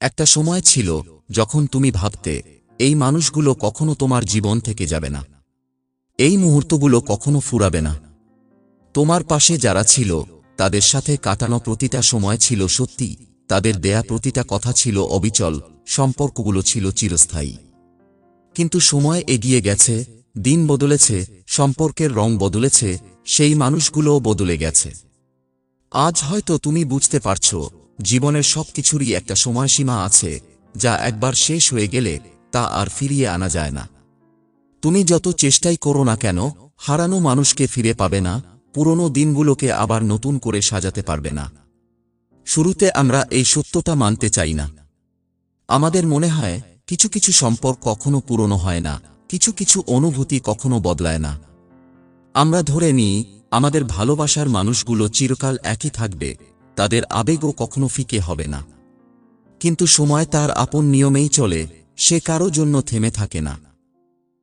একটা সময় ছিল যখন তুমি ভাবতে, এই মানুষগুলো কখনো তোমার জীবন থেকে যাবে না। এই মুহূর্তগুলো কখনো ফুরাবে না। তোমার পাশে যারা ছিল, তাদের সাথে কাটানো প্রতিটা সময় ছিল সত্যি, তাদের দেয়া প্রতিটা কথা ছিল অবিচল, সম্পর্কগুলো ছিল চিরস্থায়ী। কিন্তু সময় এগিয়ে গেছে, দিন বদলেছে, সম্পর্কের রং বদলেছে, সেই মানুষগুলোও বদলে গেছে। আজ হয়তো তুমি বুঝতে পারছ জীবনের সবকিছুরই একটা সময়সীমা আছে, যা একবার শেষ হয়ে গেলে তা আর ফিরিয়ে আনা যায় না। তুমি যত চেষ্টাই করো না কেন, হারানো মানুষকে ফিরে পাবে না, পুরনো দিনগুলোকে আবার নতুন করে সাজাতে পারবে না। শুরুতে আমরা এই সত্যটা মানতে চাই না। আমাদের মনে হয়, কিছু কিছু সম্পর্ক কখনো পুরনো হয় না, কিছু কিছু অনুভূতি কখনো বদলায় না। আমরা ধরে নিই, আমাদের ভালোবাসার মানুষগুলো চিরকাল একই থাকবে তাদের আবেগও কখনো ফিকে হবে না। কিন্তু সময় তার আপন নিয়মেই চলে, সে কারও জন্য থেমে থাকে না।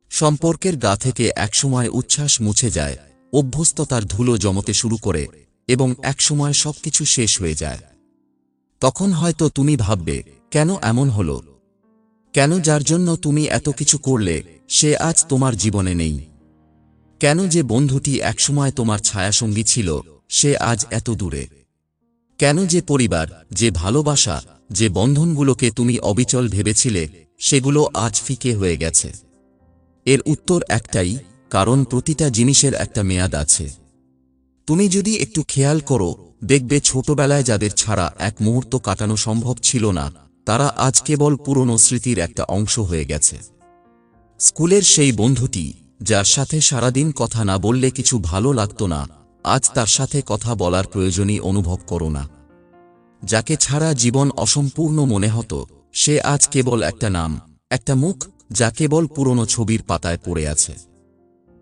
সম্পর্কের গা থেকে একসময় উচ্ছ্বাস মুছে যায় অভ্যস্ততার ধুলো জমতে শুরু করে এবং একসময় সবকিছু শেষ হয়ে যায়। তখন হয়তো তুমি ভাববে, কেন এমন হলো? কেন যার জন্য তুমি এত কিছু করলে, সে আজ তোমার জীবনে নেই? কেন যে বন্ধুটি একসময় তোমার ছায়াসঙ্গী ছিল, সে আজ এত দূরে? কেন যে পরিবার, যে ভালোবাসা, যে বন্ধনগুলোকে তুমি অবিচল ভেবেছিলে, সেগুলো আজ ফিকে হয়ে গেছে। এর উত্তর একটাই, কারণ প্রতিটা জিনিসের একটা মেয়াদ আছে। তুমি যদি একটু খেয়াল করো, দেখবে ছোটবেলায় যাদের ছাড়া এক মুহূর্ত কাটানো সম্ভব ছিল না, তারা আজ কেবল পুরনো স্মৃতির একটা অংশ হয়ে গেছে। স্কুলের সেই বন্ধুটি, যার সাথে সারাদিন কথা না বললে কিছু ভালো লাগত না আজ তার সাথে কথা বলার প্রয়োজনই অনুভব করো না। যাকে ছাড়া জীবন অসম্পূর্ণ মনে হতো, সে আজ কেবল একটা নাম, একটা মুখ, যা কেবল পুরনো ছবির পাতায় পড়ে আছে।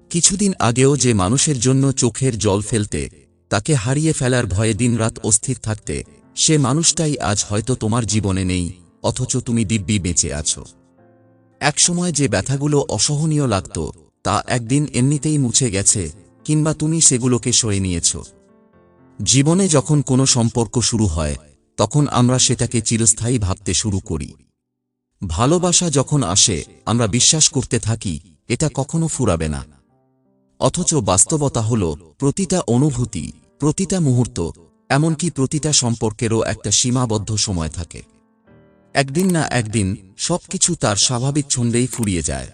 কিছুদিন আগেও যে মানুষের জন্য চোখের জল ফেলতে, তাকে হারিয়ে ফেলার ভয়ে দিনরাত অস্থির থাকতে, সে মানুষটাই আজ হয়তো তোমার জীবনে নেই, অথচ তুমি দিব্যি বেঁচে আছো। একসময় যে ব্যথাগুলো অসহনীয় লাগত, তা একদিন এমনিতেই মুছে গেছে কিংবা তুমি সেগুলোকে সয়ে নিয়েছ। জীবনে যখন কোনো সম্পর্ক শুরু হয়, তখন আমরা সেটাকে চিরস্থায়ী ভাবতে শুরু করি। ভালোবাসা যখন আসে, আমরা বিশ্বাস করতে থাকি, এটা কখনো ফুরাবে না। অথচ বাস্তবতা হল, প্রতিটা অনুভূতি, প্রতিটা মুহূর্ত, এমনকি প্রতিটা সম্পর্কেরও একটা সীমাবদ্ধ সময় থাকে। একদিন না একদিন, সবকিছু তার স্বাভাবিক ছন্দেই ফুরিয়ে যায়।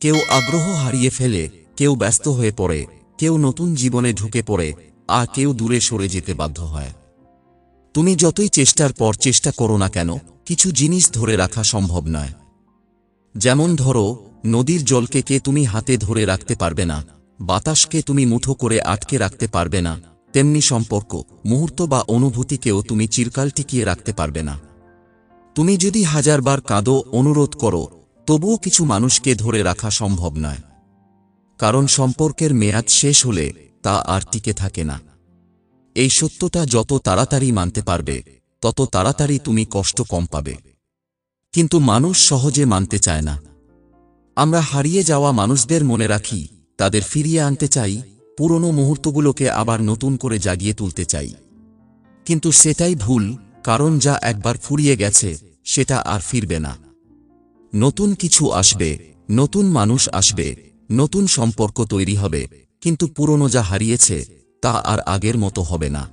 কেউ আগ্রহ হারিয়ে ফেলে কেউ ব্যস্ত হয়ে পড়ে, কেউ নতুন জীবনে ঢুকে পড়ে, আর কেউ দূরে সরে যেতে বাধ্য হয়। তুমি যতই চেষ্টার পর চেষ্টা করো না কেন, কিছু জিনিস ধরে রাখা সম্ভব নয়। যেমন ধরো, নদীর জলকে কে তুমি হাতে ধরে রাখতে পারবে না, বাতাসকে তুমি মুঠো করে আটকে রাখতে পারবে না, তেমনি সম্পর্ক, মুহূর্ত বা অনুভূতিকেও তুমি চিরকাল টিকিয়ে রাখতে পারবে না। তুমি যদি হাজারবার কাঁদো, অনুরোধ করো, তবুও কিছু মানুষকে ধরে রাখা সম্ভব নয়। কারণ সম্পর্কের মেয়াদ শেষ হলে তা আর টিকে থাকে না। এই সত্যটা যত তাড়াতাড়ি মানতে পারবে, তত তাড়াতাড়ি তুমি কষ্ট কম পাবে। কিন্তু মানুষ সহজে মানতে চায় না। আমরা হারিয়ে যাওয়া মানুষদের মনে রাখি, তাদের ফিরিয়ে আনতে চাই, পুরনো মুহূর্তগুলোকে আবার নতুন করে জাগিয়ে তুলতে চাই। কিন্তু সেটাই ভুল, কারণ যা একবার ফুরিয়ে গেছে, সেটা আর ফিরবে না। নতুন কিছু আসবে, নতুন মানুষ আসবে নতুন সম্পর্ক তৈরি হবে, কিন্তু পুরনো যা হারিয়েছে, তা আর আগের মতো হবে না।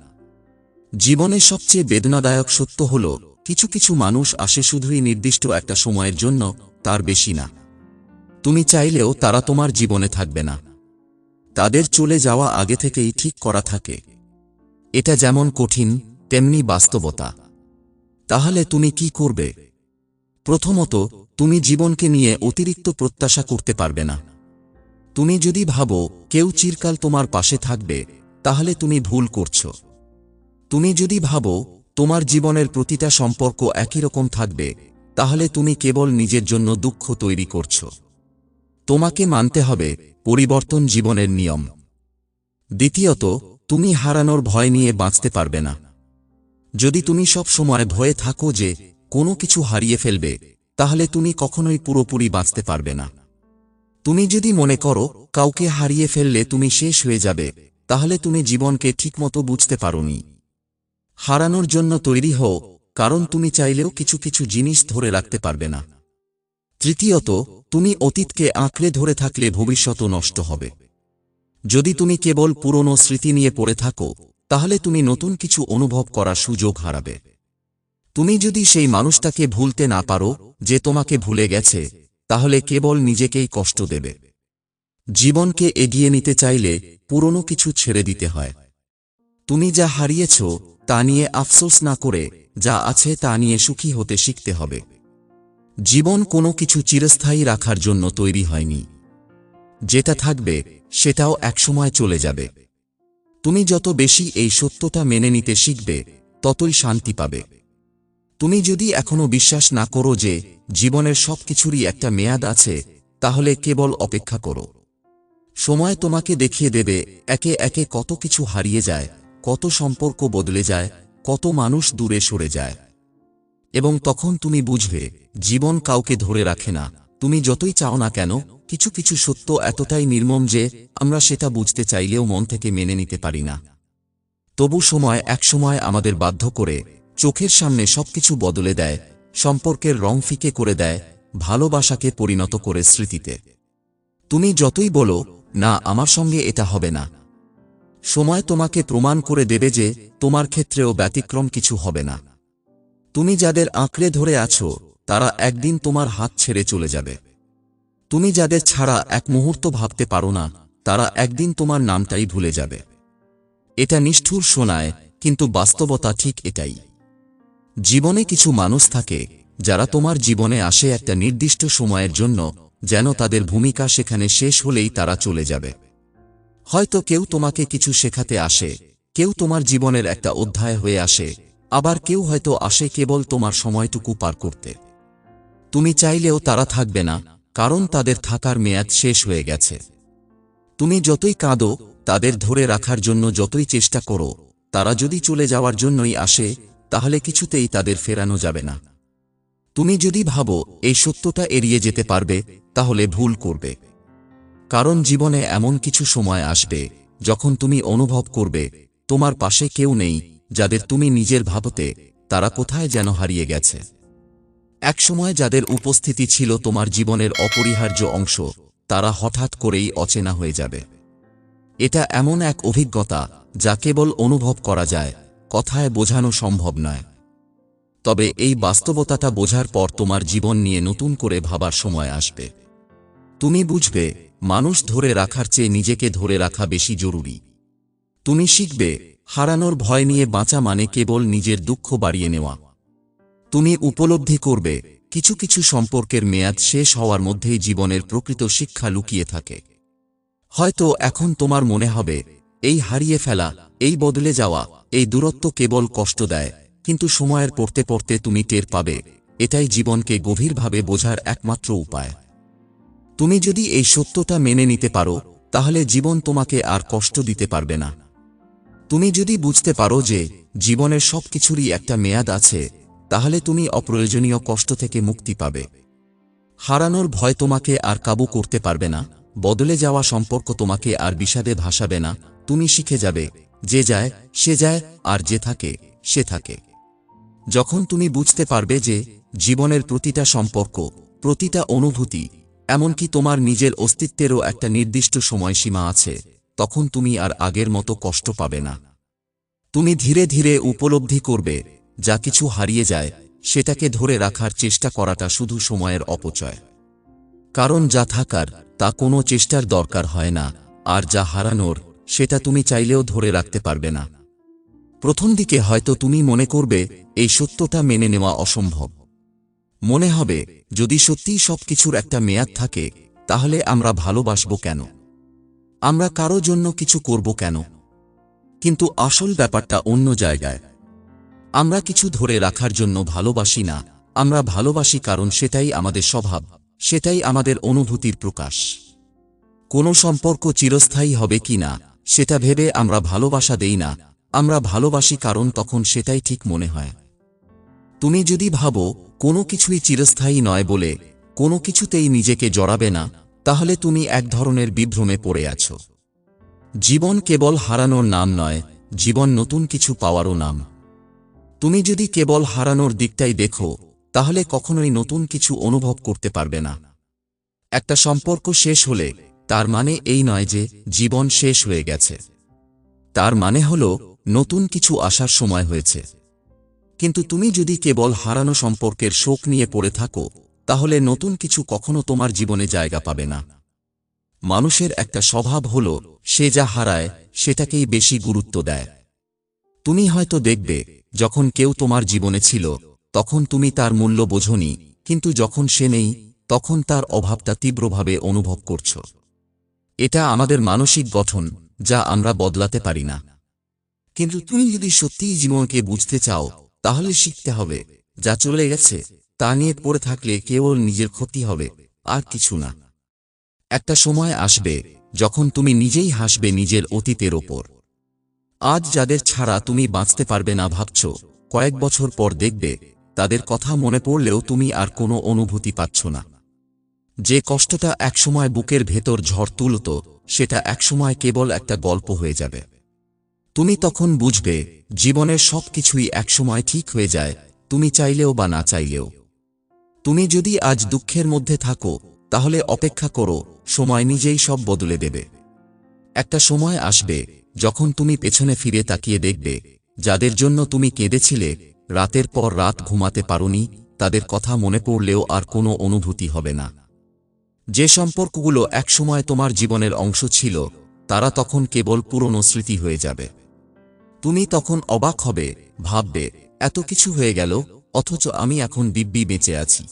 জীবনে সবচেয়ে বেদনাদায়ক সত্য হল, কিছু কিছু মানুষ আসে শুধুই নির্দিষ্ট একটা সময়ের জন্য, তার বেশি না। তুমি চাইলেও তারা তোমার জীবনে থাকবে না। তাদের চলে যাওয়া আগে থেকেই ঠিক করা থাকে। এটা যেমন কঠিন, তেমনি বাস্তবতা। তাহলে তুমি কি করবে? প্রথমত, তুমি জীবনকে নিয়ে অতিরিক্ত প্রত্যাশা করতে পারবে না। তুমি যদি ভাবো, কেউ চিরকাল তোমার পাশে থাকবে, তাহলে তুমি ভুল করছ। তুমি যদি ভাবো, তোমার জীবনের প্রতিটা সম্পর্ক একই রকম থাকবে, তাহলে তুমি কেবল নিজের জন্য দুঃখ তৈরি করছ। তোমাকে মানতে হবে, পরিবর্তন জীবনের নিয়ম। দ্বিতীয়ত, তুমি হারানোর ভয় নিয়ে বাঁচতে পারবে না। যদি তুমি সব সময় ভয়ে থাকো যে, কোনো কিছু হারিয়ে ফেলবে, তাহলে তুমি কখনোই পুরোপুরি বাঁচতে পারবে না। তুমি যদি মনে করো, কাউকে হারিয়ে ফেললে তুমি শেষ হয়ে যাবে, তাহলে তুমি জীবনকে ঠিকমতো বুঝতে পারোনি। হারানোর জন্য তৈরি হও, কারণ তুমি চাইলেও কিছু কিছু জিনিস ধরে রাখতে পারবে না। তৃতীয়ত, তুমি অতীতকে আঁকড়ে ধরে থাকলে ভবিষ্যৎও নষ্ট হবে। যদি তুমি কেবল পুরনো স্মৃতি নিয়ে পড়ে থাকো, তাহলে তুমি নতুন কিছু অনুভব করার সুযোগ হারাবে। তুমি যদি সেই মানুষটাকে ভুলতে না পারো, যে তোমাকে ভুলে গেছে তাহলে কেবল নিজেকেই কষ্ট দেবে। জীবনকে এগিয়ে নিতে চাইলে পুরনো কিছু ছেড়ে দিতে হয়। তুমি যা হারিয়েছ তা নিয়ে আফসোস না করে যা আছে তা নিয়ে সুখী হতে শিখতে হবে। জীবন কোনো কিছু চিরস্থায়ী রাখার জন্য তৈরি হয়নি। যেটা থাকবে সেটাও একসময় চলে যাবে। তুমি যত বেশি এই সত্যটা মেনে নিতে শিখবে, ততই শান্তি পাবে। তুমি যদি এখনও বিশ্বাস না করো যে জীবনের সবকিছুরই একটা মেয়াদ আছে, তাহলে কেবল অপেক্ষা করো। সময় তোমাকে দেখিয়ে দেবে, একে একে কত কিছু হারিয়ে যায়, কত সম্পর্ক বদলে যায়, কত মানুষ দূরে সরে যায়। এবং তখন তুমি বুঝবে, জীবন কাউকে ধরে রাখে না। তুমি যতই চাও না কেন, কিছু কিছু সত্য এতটাই নির্মম যে, আমরা সেটা বুঝতে চাইলেও মন থেকে মেনে নিতে পারি না। তবু সময় একসময় আমাদের বাধ্য করে চোখের সামনে সবকিছু বদলে দেয়, সম্পর্কের রং ফিকে করে দেয়, ভালোবাসাকে পরিণত করে স্মৃতিতে। তুমি যতই বলো, না, আমার সঙ্গে এটা হবে না। সময় তোমাকে প্রমাণ করে দেবে যে তোমার ক্ষেত্রেও ব্যতিক্রম কিছু হবে না। তুমি যাদের আঁকড়ে ধরে আছো, তারা একদিন তোমার হাত ছেড়ে চলে যাবে। তুমি যাদের ছাড়া এক মুহূর্ত ভাবতে পারো না, তারা একদিন তোমার নামটাই ভুলে যাবে। এটা নিষ্ঠুর শোনায়, কিন্তু বাস্তবতা ঠিক এটাই। জীবনে কিছু মানুষ থাকে, যারা তোমার জীবনে আসে একটা নির্দিষ্ট সময়ের জন্য, যেন তাদের ভূমিকা সেখানে শেষ হলেই তারা চলে যাবে। হয়তো কেউ তোমাকে কিছু শেখাতে আসে, কেউ তোমার জীবনের একটা অধ্যায় হয়ে আসে, আবার কেউ হয়তো আসে কেবল তোমার সময়টুকু পার করতে। তুমি চাইলেও তারা থাকবে না, কারণ তাদের থাকার মেয়াদ শেষ হয়ে গেছে। তুমি যতই কাঁদো, তাদের ধরে রাখার জন্য যতই চেষ্টা করো, তারা যদি চলে যাওয়ার জন্যই আসে তাহলে কিছুতেই তাদের ফেরানো যাবে না। তুমি যদি ভাবো, এই সত্যটা এড়িয়ে যেতে পারবে, তাহলে ভুল করবে। কারণ জীবনে এমন কিছু সময় আসবে, যখন তুমি অনুভব করবে, তোমার পাশে কেউ নেই, যাদের তুমি নিজের ভাবতে, তারা কোথায় যেন হারিয়ে গেছে। একসময় যাদের উপস্থিতি ছিল তোমার জীবনের অপরিহার্য অংশ, তারা হঠাৎ করেই অচেনা হয়ে যাবে। এটা এমন এক অভিজ্ঞতা, যা কেবল অনুভব করা যায় কথায় বোঝানো সম্ভব নয়। তবে এই বাস্তবতাটা বোঝার পর তোমার জীবন নিয়ে নতুন করে ভাবার সময় আসবে। তুমি বুঝবে, মানুষ ধরে রাখার চেয়ে নিজেকে ধরে রাখা বেশি জরুরি। তুমি শিখবে, হারানোর ভয় নিয়ে বাঁচা মানে কেবল নিজের দুঃখ বাড়িয়ে নেওয়া। তুমি উপলব্ধি করবে, কিছু কিছু সম্পর্কের মেয়াদ শেষ হওয়ার মধ্যেই জীবনের প্রকৃত শিক্ষা লুকিয়ে থাকে। হয়তো এখন তোমার মনে হবে এই হারিয়ে ফেলা, এই বদলে যাওয়া, এই দূরত্ব কেবল কষ্ট দেয়। কিন্তু সময়ের পড়তে পড়তে তুমি টের পাবে, এটাই জীবনকে গভীরভাবে বোঝার একমাত্র উপায়। তুমি যদি এই সত্যটা মেনে নিতে পারো, তাহলে জীবন তোমাকে আর কষ্ট দিতে পারবে না। তুমি যদি বুঝতে পারো যে, জীবনের সব কিছুরই একটা মেয়াদ আছে, তাহলে তুমি অপ্রয়োজনীয় কষ্ট থেকে মুক্তি পাবে। হারানোর ভয় তোমাকে আর কাবু করতে পারবে না। বদলে যাওয়া সম্পর্ক তোমাকে আর বিষাদে ভাসাবে না, তুমি শিখে যাবে, যে যায়, সে যায়, আর যে থাকে, সে থাকে। যখন তুমি বুঝতে পারবে যে জীবনের প্রতিটা সম্পর্ক, প্রতিটা অনুভূতি, এমনকি তোমার নিজের অস্তিত্বেরও একটা নির্দিষ্ট সময়সীমা আছে, তখন তুমি আর আগের মতো কষ্ট পাবে না। তুমি ধীরে ধীরে উপলব্ধি করবে, যা কিছু হারিয়ে যায়, সেটাকে ধরে রাখার চেষ্টা করাটা শুধু সময়ের অপচয়। কারণ যা থাকার তা কোনো চেষ্টার দরকার হয় না, আর যা হারানোর, সেটা তুমি চাইলেও ধরে রাখতে পারবে না। প্রথম দিকে হয়তো তুমি মনে করবে, এই সত্যটা মেনে নেওয়া অসম্ভব। মনে হবে, যদি সত্যিই সবকিছুর একটা মেয়াদ থাকে, তাহলে আমরা ভালোবাসব কেন? আমরা কারও জন্য কিছু করব কেন? কিন্তু আসল ব্যাপারটা অন্য জায়গায়। আমরা কিছু ধরে রাখার জন্য ভালোবাসি না, আমরা ভালোবাসি কারণ সেটাই আমাদের স্বভাব। সেটাই আমাদের অনুভূতির প্রকাশ। কোনো সম্পর্ক চিরস্থায়ী হবে কি না, সেটা ভেবে আমরা ভালোবাসা দেই না, আমরা ভালোবাসি কারণ তখন সেটাই ঠিক মনে হয়। তুমি যদি ভাবো, কোনো কিছুই চিরস্থায়ী নয় বলে, কোনো কিছুতেই নিজেকে জড়াবে না, তাহলে তুমি এক ধরনের বিভ্রমে পড়ে আছো। জীবন কেবল হারানোর নাম নয়, জীবন নতুন কিছু পাওয়ারও নাম। তুমি যদি কেবল হারানোর দিকটাই দেখো তাহলে কখনোই নতুন কিছু অনুভব করতে পারবে না। একটা সম্পর্ক শেষ হলে, তার মানে এই নয় যে জীবন শেষ হয়ে গেছে। তার মানে হল, নতুন কিছু আসার সময় হয়েছে। কিন্তু তুমি যদি কেবল হারানো সম্পর্কের শোক নিয়ে পড়ে থাকো, তাহলে নতুন কিছু কখনো তোমার জীবনে জায়গা পাবে না। মানুষের একটা স্বভাব হল, সে যা হারায়, সেটাকেই বেশি গুরুত্ব দেয়। তুমি হয়তো দেখবে, যখন কেউ তোমার জীবনে ছিল তখন তুমি তার মূল্য বোঝনি, কিন্তু যখন সে নেই, তখন তার অভাবটা তীব্রভাবে অনুভব করছ। এটা আমাদের মানসিক গঠন, যা আমরা বদলাতে পারি না। কিন্তু তুমি যদি সত্যিই জীবনকে বুঝতে চাও, তাহলে শিখতে হবে, যা চলে গেছে, তা নিয়ে পড়ে থাকলে কেবল নিজের ক্ষতি হবে, আর কিছু না। একটা সময় আসবে, যখন তুমি নিজেই হাসবে নিজের অতীতের ওপর। আজ যাদের ছাড়া তুমি বাঁচতে পারবে না ভাবছ, কয়েক বছর পর দেখবে তাদের কথা মনে পড়লেও তুমি আর কোনো অনুভূতি পাচ্ছ না। যে কষ্টটা একসময় বুকের ভেতর ঝড় তুলত, সেটা একসময় কেবল একটা গল্প হয়ে যাবে। তুমি তখন বুঝবে, জীবনের সব কিছুই একসময় ঠিক হয়ে যায়, তুমি চাইলেও বা না চাইলেও। তুমি যদি আজ দুঃখের মধ্যে থাকো, তাহলে অপেক্ষা করো, সময় নিজেই সব বদলে দেবে। একটা সময় আসবে, যখন তুমি পেছনে ফিরে তাকিয়ে দেখবে, যাদের জন্য তুমি কেঁদেছিলে রাতের পর রাত ঘুমাতে পারোনি, তাদের কথা মনে পড়লেও আর কোনো অনুভূতি হবে না। যে সম্পর্কগুলো একসময় তোমার জীবনের অংশ ছিল, তারা তখন কেবল পুরনো স্মৃতি হয়ে যাবে। তুমি তখন অবাক হবে, ভাববে, এত কিছু হয়ে গেল, অথচ আমি এখন দিব্যি বেঁচে আছি।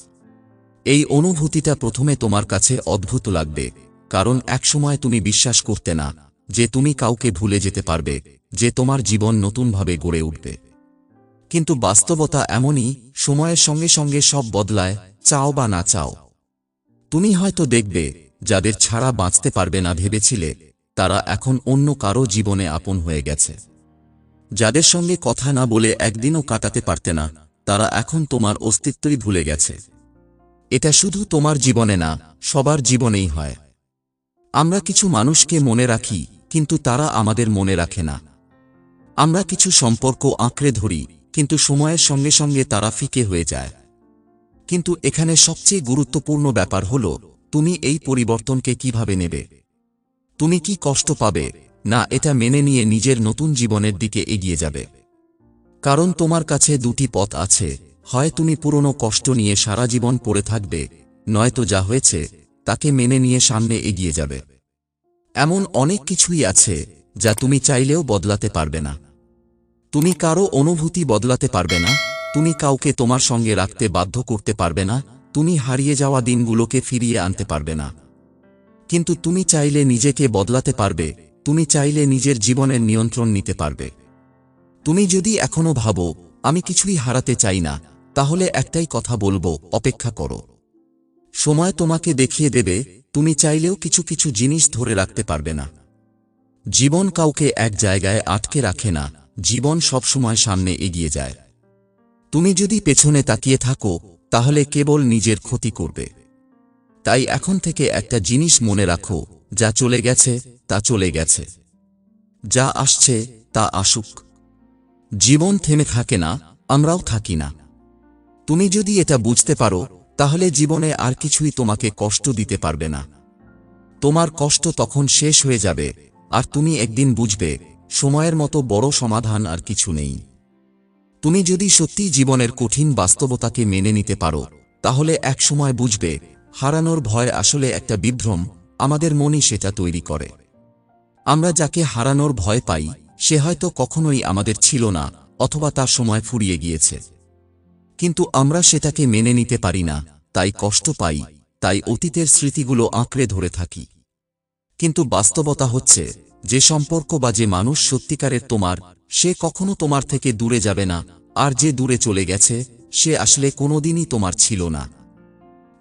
এই অনুভূতিটা প্রথমে তোমার কাছে অদ্ভুত লাগবে, কারণ একসময় তুমি বিশ্বাস করতে না, যে তুমি কাউকে ভুলে যেতে পারবে, যে তোমার জীবন নতুনভাবে গড়ে উঠবে। কিন্তু বাস্তবতা এমনই, সময়ের সঙ্গে সঙ্গে সব বদলায়, চাও বা না চাও। তুমি হয়তো দেখবে, যাদের ছাড়া বাঁচতে পারবে না ভেবেছিলে, তারা এখন অন্য কারও জীবনে আপন হয়ে গেছে। যাদের সঙ্গে কথা না বলে একদিনও কাটাতে পারতে না, তারা এখন তোমার অস্তিত্বই ভুলে গেছে। এটা শুধু তোমার জীবনে না, সবার জীবনেই হয়। আমরা কিছু মানুষকে মনে রাখি, কিন্তু তারা আমাদের মনে রাখে না। আমরা কিছু সম্পর্ক আঁকড়ে ধরি কিন্তু সময়ের সঙ্গে সঙ্গে তারা ফিকে হয়ে যায়। কিন্তু এখানে সবচেয়ে গুরুত্বপূর্ণ ব্যাপার হল, তুমি এই পরিবর্তনকে কীভাবে নেবে? তুমি কি কষ্ট পাবে? না, এটা মেনে নিয়ে নিজের নতুন জীবনের দিকে এগিয়ে যাবে। কারণ তোমার কাছে দুটি পথ আছে, হয় তুমি পুরনো কষ্ট নিয়ে সারা জীবন পড়ে থাকবে, নয়তো যা হয়েছে, তাকে মেনে নিয়ে সামনে এগিয়ে যাবে। এমন অনেক কিছুই আছে, যা তুমি চাইলেও বদলাতে পারবে না। তুমি কারও অনুভূতি বদলাতে পারবে না, তুমি কাউকে তোমার সঙ্গে রাখতে বাধ্য করতে পারবে না, তুমি হারিয়ে যাওয়া দিনগুলোকে ফিরিয়ে আনতে পারবে না। কিন্তু তুমি চাইলে নিজেকে বদলাতে পারবে, তুমি চাইলে নিজের জীবনের নিয়ন্ত্রণ নিতে পারবে। তুমি যদি এখনও ভাবো, আমি কিছুই হারাতে চাই না, তাহলে একটাই কথা বলব, অপেক্ষা করো। সময় তোমাকে দেখিয়ে দেবে, তুমি চাইলেও কিছু কিছু জিনিস ধরে রাখতে পারবে না। জীবন কাউকে এক জায়গায় আটকে রাখে না জীবন সবসময় সামনে এগিয়ে যায়। তুমি যদি পেছনে তাকিয়ে থাকো, তাহলে কেবল নিজের ক্ষতি করবে। তাই এখন থেকে একটা জিনিস মনে রাখো, যা চলে গেছে, তা চলে গেছে। যা আসছে, তা আসুক। জীবন থেমে থাকে না, আমরাও থাকি না। তুমি যদি এটা বুঝতে পারো, তাহলে জীবনে আর কিছুই তোমাকে কষ্ট দিতে পারবে না। তোমার কষ্ট তখন শেষ হয়ে যাবে, আর তুমি একদিন বুঝবে সময়ের মতো বড় সমাধান আর কিছু নেই। তুমি যদি সত্যি জীবনের কঠিন বাস্তবতাকে মেনে নিতে পারো, তাহলে একসময় বুঝবে, হারানোর ভয় আসলে একটা বিভ্রম, আমাদের মনই সেটা তৈরি করে। আমরা যাকে হারানোর ভয় পাই, সে হয়তো কখনোই আমাদের ছিল না, অথবা তার সময় ফুরিয়ে গিয়েছে। কিন্তু আমরা সেটাকে মেনে নিতে পারি না, তাই কষ্ট পাই, তাই অতীতের স্মৃতিগুলো আঁকড়ে ধরে থাকি। কিন্তু বাস্তবতা হচ্ছে যে সম্পর্ক বা যে মানুষ সত্যিকারের তোমার, সে কখনো তোমার থেকে দূরে যাবে না, আর যে দূরে চলে গেছে, সে আসলে কোনোদিনই তোমার ছিল না।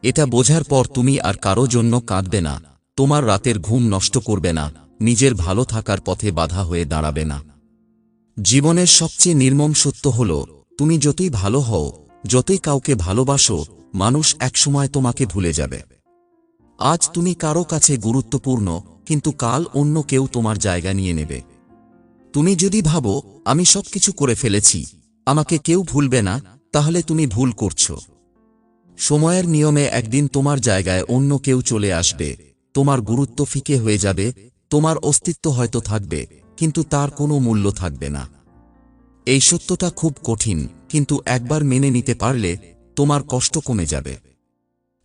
এটা বোঝার পর তুমি আর কারও জন্য কাঁদবে না, তোমার রাতের ঘুম নষ্ট করবে না, নিজের ভালো থাকার পথে বাধা হয়ে দাঁড়াবে না। জীবনের সবচেয়ে নির্মম সত্য হল, তুমি যতই ভালো হও, যতই কাউকে ভালোবাসো, মানুষ একসময় তোমাকে ভুলে যাবে। আজ তুমি কারও কাছে গুরুত্বপূর্ণ কিন্তু কাল অন্য কেউ তোমার জায়গা নিয়ে নেবে। তুমি যদি ভাবো, আমি সবকিছু করে ফেলেছি, আমাকে কেউ ভুলবে না, তাহলে তুমি ভুল করছ। সময়ের নিয়মে একদিন তোমার জায়গায় অন্য কেউ চলে আসবে, তোমার গুরুত্ব ফিকে হয়ে যাবে, তোমার অস্তিত্ব হয়তো থাকবে, কিন্তু তার কোনো মূল্য থাকবে না। এই সত্যটা খুব কঠিন, কিন্তু একবার মেনে নিতে পারলে তোমার কষ্ট কমে যাবে।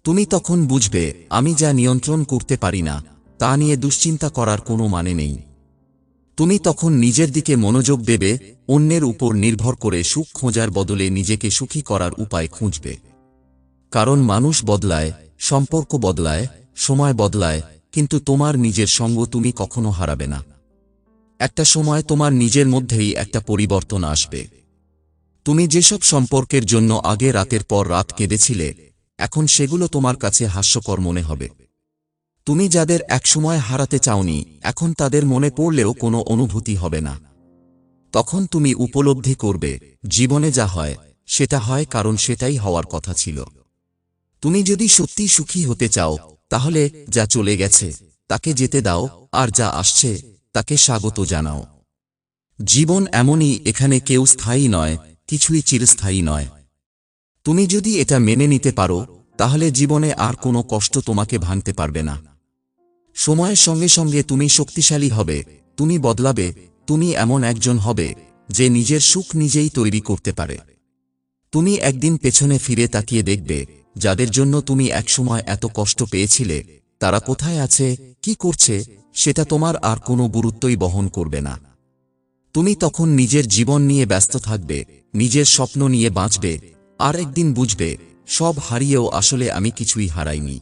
তুমি তখন বুঝবে, আমি যা নিয়ন্ত্রণ করতে পারি না তা নিয়ে দুশ্চিন্তা করার কোনো মানে নেই। তুমি তখন নিজের দিকে মনোযোগ দেবে, অন্যের উপর নির্ভর করে সুখ খোঁজার বদলে নিজেকে সুখী করার উপায় খুঁজবে। কারণ মানুষ বদলায়, সম্পর্ক বদলায়, সময় বদলায়, কিন্তু তোমার নিজের সঙ্গ তুমি কখনো হারাবে না। একটা সময় তোমার নিজের মধ্যেই একটা পরিবর্তন আসবে। তুমি যেসব সম্পর্কের জন্য আগে রাতের পর রাত কেঁদেছিলে, এখন সেগুলো তোমার কাছে হাস্যকর মনে হবে। তুমি যাদের একসময় হারাতে চাওনি, এখন তাদের মনে পড়লেও কোনো অনুভূতি হবে না। তখন তুমি উপলব্ধি করবে, জীবনে যা হয়, সেটা হয় কারণ সেটাই হওয়ার কথা ছিল। তুমি যদি সত্যি সুখী হতে চাও, তাহলে যা চলে গেছে, তাকে যেতে দাও, আর যা আসছে, তাকে স্বাগত জানাও। জীবন এমনই এখানে কেউ স্থায়ী নয়, কিছুই চিরস্থায়ী নয়। তুমি যদি এটা মেনে নিতে পারো, তাহলে জীবনে আর কোনো কষ্ট তোমাকে ভাঙতে পারবে না। সময়ের সঙ্গে সঙ্গে তুমি শক্তিশালী হবে, তুমি বদলাবে, তুমি এমন একজন হবে, যে নিজের সুখ নিজেই তৈরি করতে পারে। তুমি একদিন পেছনে ফিরে তাকিয়ে দেখবে, যাদের জন্য তুমি একসময় এত কষ্ট পেয়েছিলে, তারা কোথায় আছে, কি করছে, সেটা তোমার আর কোনো গুরুত্বই বহন করবে না। তুমি তখন নিজের জীবন নিয়ে ব্যস্ত থাকবে, নিজের স্বপ্ন নিয়ে বাঁচবে, আর একদিন বুঝবে, সব হারিয়েও আসলে আমি কিছুই হারাইনি।